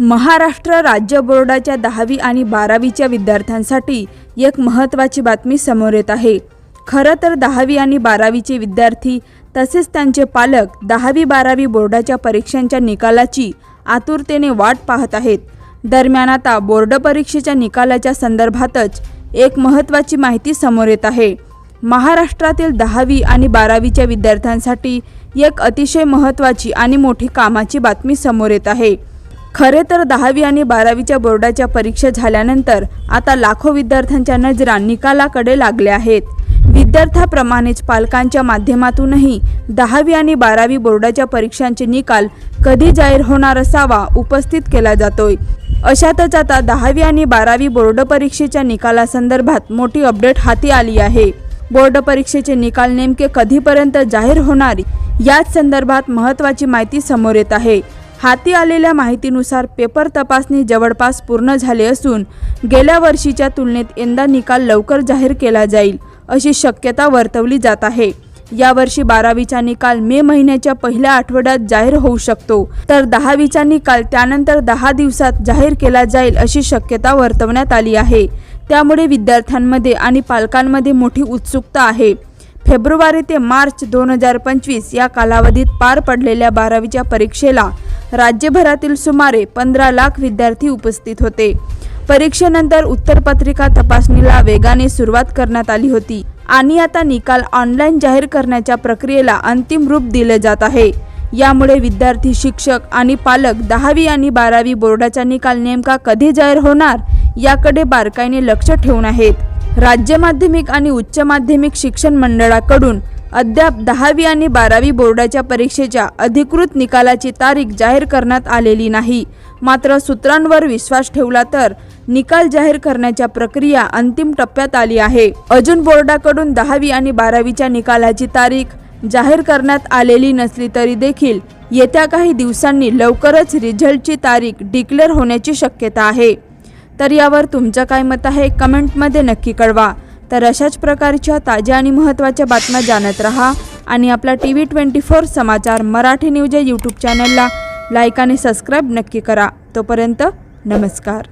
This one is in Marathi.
महाराष्ट्र राज्य बोर्डाच्या दहावी आणि बारावीच्या विद्यार्थ्यांसाठी एक महत्त्वाची बातमी समोर येत आहे. खरं तर दहावी आणि बारावीचे विद्यार्थी तसेच त्यांचे पालक दहावी बारावी बोर्डाच्या परीक्षांच्या निकालाची आतुरतेने वाट पाहत आहेत. दरम्यान आता बोर्ड परीक्षेच्या निकालाच्या संदर्भातच एक महत्त्वाची माहिती समोर येत आहे. महाराष्ट्रातील दहावी आणि बारावीच्या विद्यार्थ्यांसाठी एक अतिशय महत्त्वाची आणि मोठी कामाची बातमी समोर येत आहे. खरे तर दहावी आणि बारावीच्या बोर्डाच्या परीक्षा झाल्यानंतर आता लाखो विद्यार्थ्यांच्या नजरा निकालाकडे लागल्या आहेत. विद्यार्थ्याप्रमाणेच पालकांच्या माध्यमातूनही दहावी आणि बारावी बोर्डाच्या परीक्षांचे निकाल कधी जाहीर होणार असावा उपस्थित केला जातोय. अशातच आता दहावी आणि बारावी बोर्ड परीक्षेच्या निकालासंदर्भात मोठी अपडेट हाती आली आहे. बोर्ड परीक्षेचे निकाल नेमके कधीपर्यंत जाहीर होणार याच संदर्भात महत्त्वाची माहिती समोर येत आहे. हाती आलेल्या माहितीनुसार पेपर तपासणी जवळपास पूर्ण झाले असून गेल्या वर्षीच्या तुलनेत यंदा निकाल लवकर जाहीर केला जाईल अशी शक्यता वर्तवली जात आहे. यावर्षी बारावीचा निकाल मे महिन्याच्या पहिल्या आठवड्यात जाहीर होऊ शकतो तर दहावीचा निकाल त्यानंतर दहा दिवसात जाहीर केला जाईल अशी शक्यता वर्तवण्यात आली आहे. त्यामुळे विद्यार्थ्यांमध्ये आणि पालकांमध्ये मोठी उत्सुकता आहे. फेब्रुवारी ते मार्च दोन हजार पंचवीस या कालावधीत पार पडलेल्या बारावीच्या परीक्षेला राज्यभरातील सुमारे पंधरा लाख विद्यार्थी उपस्थित होते. परीक्षेनंतर उत्तरपत्रिका तपासणीला वेगाने सुरुवात करण्यात आली होती आणि आता निकाल ऑनलाईन जाहीर करण्याच्या प्रक्रियेला अंतिम रूप दिले जात आहे. यामुळे विद्यार्थी शिक्षक आणि पालक दहावी आणि बारावी बोर्डाचा निकाल नेमका कधी जाहीर होणार याकडे बारकाईने लक्ष ठेवून आहेत. राज्य माध्यमिक आणि उच्च माध्यमिक शिक्षण मंडळाकडून अद्याप दहावी आणि बारावी बोर्डाच्या परीक्षेच्या अधिकृत निकालाची तारीख जाहीर करण्यात आलेली नाही. मात्र सूत्रांवर विश्वास ठेवला तर निकाल जाहीर करण्याच्या प्रक्रिया अंतिम टप्प्यात आली आहे. अजून बोर्डाकडून दहावी आणि बारावीच्या निकालाची तारीख जाहीर करण्यात आलेली नसली तरी देखील येत्या काही दिवसांनी लवकरच रिझल्टची तारीख डिक्लेअर होण्याची शक्यता आहे. तर यावर तुमचं काय मत आहे? कमेंटमध्ये नक्की कळवा. तर अशाच प्रकारच्या ताज्या आणि महत्त्वाच्या बातम्या जाणत रहा आणि आपला टी व्ही ट्वेंटी फोर समाचार मराठी न्यूज या यूट्यूब चॅनलला लाईक आणि सबस्क्राईब नक्की करा. तोपर्यंत नमस्कार.